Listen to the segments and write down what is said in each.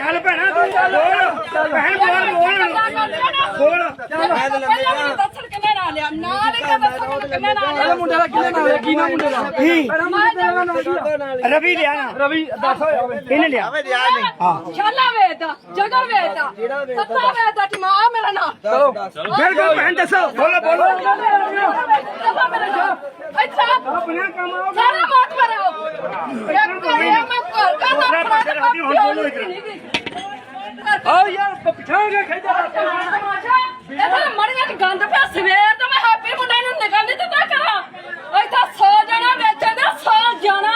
ਚੱਲ ਭੈਣਾ ਤੂੰ ਬੋਲ। ਭੈਣ ਬੋਲ ਬੋਲ। ਬੋਲ। ਦੱਸਣ ਕਿੰਨੇ ਨਾਲ ਲਿਆ? ਨਾਲ ਹੀ ਦੱਸਣ ਕਿੰਨੇ ਨਾਲ ਲਿਆ? ਮੁੰਡੇ ਦਾ ਕਿਹਨੇ ਨਾਲ ਕੀ ਨਾ ਮੁੰਡੇ ਦਾ? ਮੈਂ ਰਵੀ ਲਿਆ ਨਾ। ਰਵੀ ਦੱਸ ਹੋਇਆ ਵੇ। ਇਹਨੇ ਲਿਆ। ਆਵੇ ਦਿਆ ਨਹੀਂ। ਛਾਲਾ ਵੇਚਦਾ ਜਗ੍ਹਾ ਵੇਚਦਾ ਸੱਤਾ ਵੇਚਦਾ ਕਿ ਮਾਂ ਮੇਰਾ ਨਾਂ। ਚਲੋ। ਬਿਲਕੁਲ ਭੈਣ ਦੱਸੋ। ਬੋਲੋ ਬੋਲੋ। ਦਫਾ ਮੇਰਾ ਨਾਂ ਅੱਛਾ। ਆਪਣਾ ਕੰਮ ਆਓ ਸਾਰਾ ਮੋਟ ਮਰਾਓ ਇੱਕ ਕਰਿਆ ਆਓ ਯਾਰ ਪਿਛਾਂਗੇ ਖੇਜਾ ਇਹਦਾ ਮੜੀਆਂ ਚ ਗੰਦ ਪਿਆ ਸਵੇਰ ਤੋਂ ਮੈਂ ਹੈਪੀ ਮੁੰਡੇ ਨੂੰ ਨਿਕਲ ਨਹੀਂ ਦਿੱਤਾ ਕਰਾਂ ਇੱਥੇ 100 ਜਣਾ ਵੇਚਣ ਦੇ 100 ਜਣਾ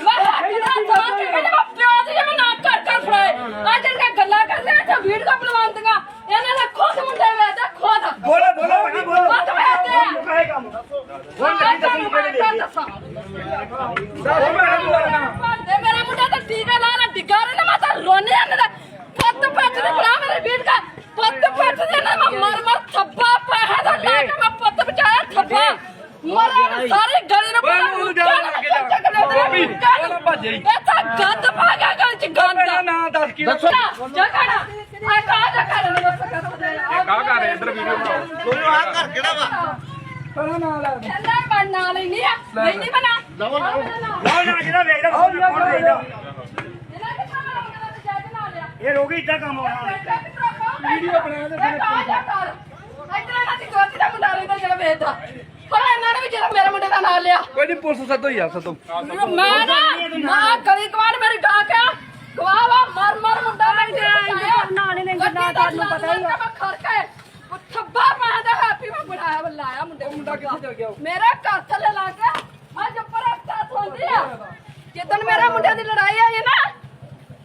ਮੈਂ ਹੈਪੀ ਦਾ ਸਾਥ ਕਿਹੜਾ ਪਿਓ ਦੀ ਮੈਂ ਨਾ ਕਰ ਕਰ ਫੜਾਏ ਅੱਜ ਜਿਹੜੀਆਂ ਗੱਲਾਂ ਕਰਦੇ ਨੇ ਤੇ ਵੀਡੀਓ ਬਣਵਾਉਂਦੀਆਂ ਇਹਨਾਂ ਦਾ ਖੁਦ ਮੁੰਡੇ ਵੇਚਦੇ ਖੁਦ ਬੋਲੋ ਬੋਲੋ ਭੈਣਾ ਬੋਲੋ ਖੁਦ ਵੇਚਦੇ ਆ ਕਾਹੇ ਕੰਮ ਹੁਣ ਨਹੀਂ ਦੱਸਣੀ ਪਹਿਲੇ ਮੈਂ ਦੇ ਦੱਸਾਂ ਦੱਸ ਭੈਣਾ ਤੂੰ ਦੱਸਣਾ ਤੇ ਮੇਰਾ ਮੁੰਡਾ ਤਾਂ ਟੀਕਾ ਲਾ ਲਾ ਡਿੱਗਾ ਰਿਹਾ ਮੈਂ ਤਾਂ ਰੋਣੇ ਆਂਦਾ ਦਾ ਪੁੱਤ ਪੱਟ ਦੇ ਬੁਲਾ ਮੇਰੇ ਵੀਰ ਦਾ ਪੁੱਤ ਪੱਟ ਦੇ ਨਾ ਮੈਂ ਮਰ ਮਰ ਥੱਪਾ ਪੈਸਾ ਦਾ ਲਾ ਕੇ ਮੈਂ ਪੁੱਤ ਬਚਾਇਆ ਥੱਪਾ ਮਰਾਂ ਸਾਰੀ ਗਲੀ ਨੂੰ ਓਏ ਉਹਨੂੰ ਜਾ ਲੱਗੇ ਜਾ। ਵੀ, ਚਲੋ ਭੱਜ ਜਾਈ। ਇਹ ਤਾਂ ਗੰਦ ਪਾ ਗਿਆ ਗਲੀ ਚ ਗੰਦ। ਮੇਰਾ ਨਾਂ ਦੱਸ ਕੀ ਦੱਸੋ। ਜਗ੍ਹਾ ਨਾ ਆ ਕਾ ਜਗ੍ਹਾ ਨਾ ਬਸ ਕਰ ਕਾ ਕਰ ਇੱਧਰ ਵੀਡੀਓ ਬਣਾਓ। ਕੋਈ ਆ ਘਰ ਕਿਹੜਾ ਵਾ? ਪਹਿਲਾਂ ਨਾਂ ਲੈ ਚੱਲਣ ਬਣ ਨਾਲ ਨਹੀਂ ਆ। ਨਹੀਂ ਬਣਾ। ਲਵੋ ਲਵੋ ਲਓ ਨਾ ਜਿਹੜਾ ਵੇਖਦਾ ਕੌਣ ਵੇਖਦਾ। ਇਹਨਾਂ ਦੇ ਸਾਹਮਣੇ ਉਹਨਾਂ ਦਾ ਜੱਜ ਨਾਲ ਲਿਆ। ਇਹ ਰੋਗੀ ਇਦਾਂ ਕੰਮ ਆਉਣਾ। ਵੀਡੀਓ ਬਣਾ ਦੇ ਇਤਨਾ ਨਾ ਦੀ ਗੋਤੀ ਦਾ ਮੁੰਡਾ ਰਹਿੰਦਾ ਜਿਹੜਾ ਵੇਚਦਾ ਪਰ ਇਹਨਾਂ ਨੇ ਵੀ ਜਿਹੜਾ ਮੇਰੇ ਮੁੰਡੇ ਦਾ ਨਾਂ ਲਿਆ। ਕੋਈ ਨਹੀਂ ਪੁਲਿਸ ਸੱਦੋ ਯਾਰ ਸੱਦੋ। ਮੈਂ ਨਾ ਮਾਂ ਗਲੀ ਗਵਾਨ ਮੇਰੀ ਗਾ ਕੇ ਗਵਾਵਾ ਮਰ ਮਰ ਮੁੰਡਾ ਨਹੀਂ ਦੇ ਨਾਲੇ ਨੇ ਗੱਡਾ ਤੁਹਾਨੂੰ ਪਤਾ ਹੀ ਆ। ਖੜ ਕੇ ਉਹ ਥੱਬਾ ਪਾਦਾ ਹੈਪੀ ਮੈਂ ਬਣਾਇਆ ਬੁਲਾਇਆ ਮੁੰਡੇ ਮੁੰਡਾ ਕਿੱਥੇ ਚਲ ਗਿਆ ਮੇਰਾ ਘਰ ਥੱਲੇ ਲਾ ਗਿਆ ਅੱਜ ਉੱਪਰ ਹਫਤਾ ਸੌਂਦੀ ਆ। ਜਿੱਦਣ ਮੇਰਾ ਮੁੰਡੇ ਦੀ ਲੜਾਈ ਆਈ ਨਾ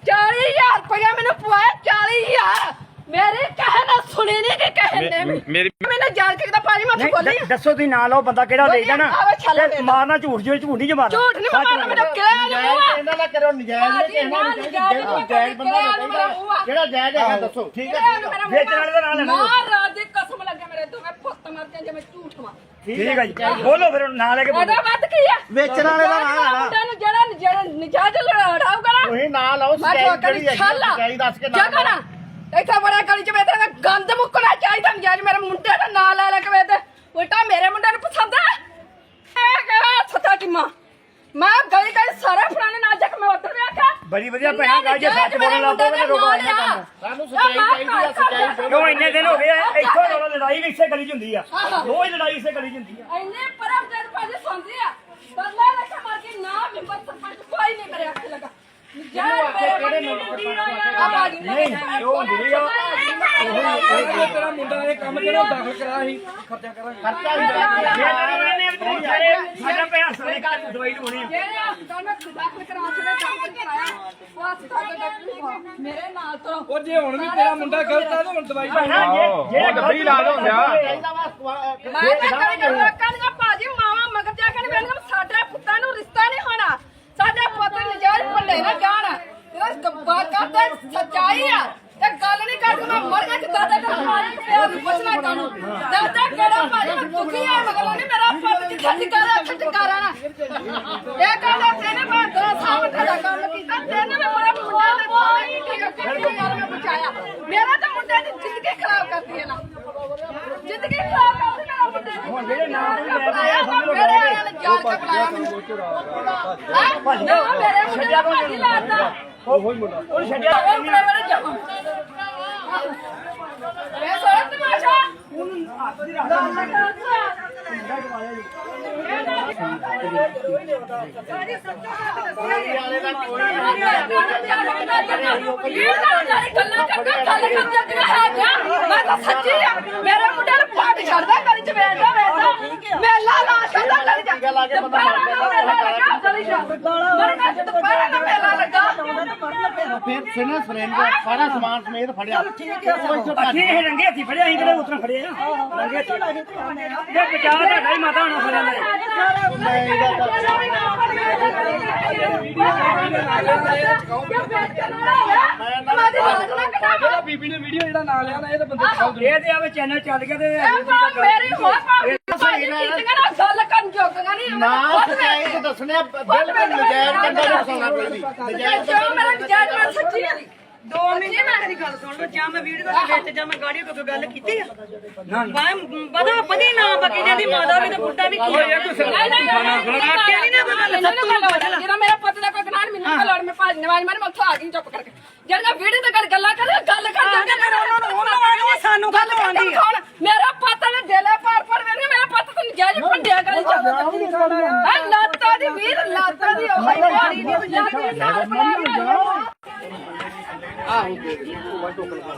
40000 ਰੁਪਇਆ ਮੈਨੂੰ ਪਵਾਇਆ 40000 ਮੇਰੇ ਕਹੇ ਨਾ ਸੁਣੀ ਨਹੀਂ ਕਿ ਕਹੇ ਨੇ ਮੇਰੀ ਮੈਨੂੰ ਜਾਣ ਕੇ ਦਾ ਪਾਣੀ ਮੱਥ ਨਹੀਂ ਖੋਲੀ ਦ- ਦੱਸੋ ਤੁਸੀਂ ਨਾਂ ਲਓ ਬੰਦਾ ਕਿਹੜਾ ਲੈ ਜਾਣਾ ਆਵੇ ਛੱਲ ਤੇ ਵੇਖ। ਮਾਰਨਾ ਝੂਠ ਜਿਹਾ ਝੂਠ ਨਹੀਂ ਮਾਰਨਾ ਝੂਠ ਨਹੀਂ ਮਾਰਨਾ ਮੈਨੂੰ ਕਿਹਾ ਨਹੀਂ ਹੋਆ ਇਹਨਾਂ ਦਾ ਕਰੋ ਨਜਾਇਜ਼ ਨਹੀਂ ਨਾਲ ਨਹੀਂ ਚਾਹੀਦਾ ਜਾਇਜ਼ ਬੰਦਾ ਨਹੀਂ ਚਾਹੀਦਾ ਜਿਹੜਾ ਜਾਇਜ਼ ਹੈਗਾ ਦੱਸੋ ਠੀਕ ਹੈ? ਵੇਚਣ ਵਾਲੇ ਦਾ ਨਾਂ ਲੈਣਾ। ਮਹਾਰਾਜ ਦੀ ਕਸਮ ਲੱਗੇ ਮੇਰੇ ਦੋਵੇਂ ਪੁੱਤ ਮਰ ਕੇ ਜਿਵੇਂ ਝੂਠ ਮਾਰ। ਠੀਕ ਹੈ ਜੀ। ਬੋਲੋ ਫਿਰ ਨਾਂ ਲੈ ਕੇ ਬੋਲੋ। ਉਹਦਾ ਵੱਧ ਕੀ ਆ? ਵੇਚਣ ਵਾਲੇ ਦਾ ਨਾਂ ਲੈਣਾ। ਮੁੰਡੇ ਨੂੰ ਜਿਹੜਾ ਜਿਹੜਾ ਨਿਜਾਜ ਲੜਾਊਗਾ ਨਾ ਤੁਸੀਂ ਨਾ ਲਾਓ ਮੈਂ ਸਜਾਈ ਠੋਕਰ ਜਿਹੜੀ ਹੈਗੀ ਛਾਲਾ। ਸਜਾਈ ਦੱਸ ਕੇ ਨਾ ਜਗ੍ਹਾ ਨਾ ਇੱਥੇ ਬੜਾ ਗਲੀ ਚ ਵੇਦੇ ਗੰਦ ਮੁੱਕਣਾ ਚਾਹੀਦਾ ਨਿਜਾਜ ਮੇਰੇ ਮੁੰਡੇ ਦਾ ਨਾਂ ਲੈ ਲੈ ਕੇ ਵੇਦੇ ਉਲਟਾ ਮੇਰੇ ਮੁੰਡੇ ਨੂੰ ਪਸੰਦ ਹੈ ਇਹ ਕਿਹੜਾ ਸੱਤਾ ਟਿਮਾ ਮੈਂ ਗਲੀ ਗਲੀ ਸਾਰੇ ਫਲਾਣੇ ਨਾਲ ਜਾ ਕੇ ਮੈਂ ਉੱਧਰ ਵੀ ਆਖਿਆ ਬੜੀ ਵਧੀਆ ਭੈਣਾ ਗੱਲ ਜੇ ਸੱਚ ਬੋਲਣ ਲੱਗ ਪਏ ਰੋਕੋ ਆਇਆ ਕੰਮ। ਸਾਨੂੰ ਸਜਾਈ ਚਾਹੀਦੀ ਆ ਸਜਾਈ ਕਿਉਂ ਇੰਨੇ ਦਿਨ ਹੋ ਗਏ ਆ, ਇੱਥੋਂ ਰੋਲਾ ਲੜਾਈ ਵੀ ਇਸੇ ਗਲੀ 'ਚ ਹੁੰਦੀ ਆ। ਰੋਜ਼ ਲੜਾਈ ਇਸੇ ਗਲੀ 'ਚ ਹੁੰਦੀ ਆ। ਇੰਨੇ ਪਰਮ ਜਦ ਭਾਜੀ ਸੁਣਦੀ ਆ। ਬੱਲੇ ਲੈ ਕੇ ਮਰ ਕੇ ਨਾ ਮਿੰਬਰ ਸਰਪੰਚ ਕੋਈ ਨਹੀਂ ਮੇਰੇ ਅੱਖ ਲਗਾ। ਜਾਨ ਮੇਰੇ ਕਿਹੜੇ ਆ ਬਾਜੀ ਨਹੀਂ ਉਹ ਹੁੰਦੀ ਆ। ਤੇਰਾ ਮੁੰਡਾ ਇਹ ਕੰਮ ਜਿਹੜਾ ਦਾਖਲ ਕਰਾ ਸੀ। ਖਰਚਾ ਕਰਾਂਗੇ। ਖਰਚਾ ਦੇ ਸਾਰੇ ਸਾਡਾ ਪੈਸਾ ਸਾਰੇ ਘਰ ਨੂੰ ਦਵਾਈ ਲਵਾਉਣੀ ਆ। ਜਿਹੜੇ ਹਸਪਤਾਲ ਮੈਂ ਦਾਖਲ ਕਰਾ ਕੇ ਡਾਕਟਰ ਕਰਾਇਆ ਉਹ ਹਸਪਤਾਲ ਦਾ ਡਾਕਟਰ ਮੇਰੇ ਨਾਲ ਤੋਂ ਉਹ ਜੇ ਹੁਣ ਵੀ ਤੇਰਾ ਮੁੰਡਾ ਗਲਤ ਆ ਤਾਂ ਹੁਣ ਦਵਾਈ ਭੈਣਾ ਜੇ ਜੇ ਗੱਡੀ ਇਲਾਜ ਹੁੰਦਾ। ਚਾਹੀਦਾ ਵਾ ਮੈਂ ਤਾਂ ਕਰੀ ਕਰ ਲੋਕਾਂ ਦੀਆਂ ਭਾਜੀ ਮਾਵਾ ਮਗਰ ਜਾ ਕੇ ਵੇਣ ਸਾਡੇ ਪੁੱਤਾਂ ਨੂੰ ਰਿਸ਼ਤਾ ਨਹੀਂ ਹੋਣਾ ਸਾਡੇ ਪੁੱਤ ਨਜਾਇਜ਼ ਭੱਲੇ ਨਾ ਜਾਣ ਇਹ ਕਰਦੇ ਸੱਚਾਈ ਆ। ਤੇ ਗੱਲ ਨਹੀਂ ਕਰਦੀ ਮੈਂ ਮਰ ਗਿਆ ਜਿੱਦਾਂ ਦਾ ਮਾਰੇ ਪਿਆ ਨੂੰ ਪੁੱਛਣਾ ਤੁਹਾਨੂੰ ਦਾਦਾ ਕਿਹੜਾ ਭਾਜੀ ਮੈਂ ਦੁਖੀ ਆ ਮਗਰ ਨਹੀਂ ਮੇਰਾ ਪੁੱਤ ਜਿੱਥੇ ਟਿਕਾਰਾ ਉੱਥੇ ਟਿਕਾਰਾ ਨਾ ਇਹ ਕਹਿੰਦਾ ਤੇਨੇ ਮੈਂ ਦੋ ਸਾਲ ਦਾ ਕੰਮ ਕੀਤਾ ਤੇਨੇ ਮੈਂ ਬੜਾ ਮੁੰਡਾ ਨੇ ਕੋਈ ਕਿਹੜੀ ਗੱਲ ਮੈਂ ਬਚਾਇਆ। ਮੇਰਾ ਤਾਂ ਮੁੰਡੇ ਦੀ ਜ਼ਿੰਦਗੀ ਖਰਾਬ ਕਰਦੀ ਹੈ ਨਾ। ਜ਼ਿੰਦਗੀ ਖਰਾਬ ਕਰਦੀ ਨਾ ਮੁੰਡੇ ਦੀ ਹੁਣ ਜਿਹੜੇ ਨਾਮ ਲੈ ਕੇ ਸਮਝ ਲਓ ਮੇਰੇ ਨੇ ਜਾਲ ਕੇ ਬੁਲਾਇਆ ਮੈਨੂੰ। ਹੈਂ? ਨਾ ਮੇਰੇ ਮੁੰਡੇ ਦਾ ਭਾਜੀ ਲਾਤਾ। ਉਹ ਛੱਡਿਆ ਇਹ ਮੁੰਡੇ ਮੇਰੇ ਜਮਾ ਇਹ ਸਾਰਾ ਤਮਾਸ਼ਾ ਮੇਰੇ ਮੁੰਡੇ ਨੂੰ ਪਾਟ ਛੱਡਦਾ ਗਲੀ ਚ ਵੇਚਦਾ ਵੇਚਦਾ ਮੇਲਾ ਲਾ ਛੱਡਦਾ ਗਲੀ ਚ ਲਾ ਕੇ ਬੰਦਾ ਮੇਲਾ ਲੱਗਾ ਗਲੀ ਚ ਮਰ ਗਿਆ। ਤੇ ਦੁਪਹਿਰਾਂ ਦਾ ਮੇਲਾ ਲੱਗਾ ਫਿਰ ਸਿਨੇ ਸਰੇਂਜ ਸਾਰਾ ਸਮਾਨ ਸਮੇਤ ਫੜਿਆ। ਠੀਕ ਹੈ ਅਸੀਂ ਇਹ ਰੰਗੇ ਹੱਥੀ ਫੜਿਆ ਅਸੀਂ ਕਿਹੜੇ ਉਤਰ ਫੜੇ ਆ? ਰੰਗੇ ਹੱਥੀ। ਇਹ ਬਚਾ ਤੁਹਾਡਾ ਹੀ ਮਾਤਾ ਹੋਣਾ ਫੜਿਆ ਮੇਰੇ ਜਿਹੜਾ ਬੀਬੀ ਨੇ ਵੀਡੀਓ ਜਿਹੜਾ ਨਾਂ ਲਿਆ ਨਾ ਇਹ ਤਾਂ ਬੰਦੇ ਖਾਲ ਇਹ ਤੇ ਆਵੇ ਚੈਨਲ ਚੱਲ ਗਿਆ ਤੇ ਮੇਰੀ ਹੋਰ ਭਾਜੀ ਕੀਤੀਆਂ ਨਾ ਗੱਲ ਕਰਨ ਜੋਗੀਆਂ ਨਹੀਂ ਨਾ ਸਜਾਈ ਤੇ ਦੱਸਣੇ ਆ, ਬਿਲਕੁਲ ਨਜਾਇਜ਼ ਬੰਦਾ ਨਹੀਂ ਫਸਾਉਣਾ ਕੋਈ ਵੀ। ਨਜਾਇਜ਼ ਜੋ ਮੇਰਾ ਜੱਜ ਮੈਂ ਸੱਚੀ ਆ? ਦੋ ਮੰਮੀ ਨੇ ਮੇਰੀ ਗੱਲ ਸੁਣ ਲਓ ਜਾਂ ਮੈਂ ਵੀਡੀਓ ਦੇ ਵਿੱਚ ਜਾਂ ਮੈਂ ਗਾੜੀ ਕੋਈ ਗੱਲ ਕੀਤੀ ਆ? ਮੈਂ ਬਦਾ ਪਦੀ ਨਾ ਬਕੀ ਜਾਂਦੀ ਮਾਦਾ ਵੀ ਤੇ ਬੁੱਢਾ ਵੀ ਕੀ ਹੋਇਆ ਨਹੀਂ ਨਹੀਂ ਨਾ ਕੋਈ ਗੱਲ ਜਿਹੜਾ ਮੇਰਾ ਪੁੱਤ ਦਾ ਕੋਈ ਗਨਾਹ ਮੈਨੂੰ ਕੋ ਲੜ ਮੈਂ ਭਾਜ ਨਵਾਜ ਮਾਰ ਮੈਂ ਉੱਥੋਂ ਆ ਗਈ ਚੁੱਪ ਕਰਕੇ। ਜਿਹੜਾ ਵੀਡੀਓ ਤੇ ਗੱਲ ਗੱਲਾਂ ਕਰ ਗੱਲ ਕਰ ਦਾਂਗੇ ਫਿਰ ਉਹਨਾਂ ਨੂੰ ਉਹਨਾਂ ਵਾਂਗੂ ਸਾਨੂੰ ਗੱਲ ਪਾਉਂਦੀ ਆ ਮੇਰਾ ਪੁੱਤ ਨੇ ਦਿਲੇ ਪਾਰ ਪਾਰ ਵੇਖ ਮੇਰਾ ਪੁੱਤ ਤੈਨੂੰ ਜਾਇਜ਼ ਭੰਡਿਆ ਕਰੀ ਜਾਂਦਾ ਲਾਤਾ ਦੀ ਵੀਰ ਲਾਤਾ ਦੀ ਉਹ ਮਾਰੀ ਦੀ ਪੰਜਾਬੀ ਨਾਲ। ਬਣਾ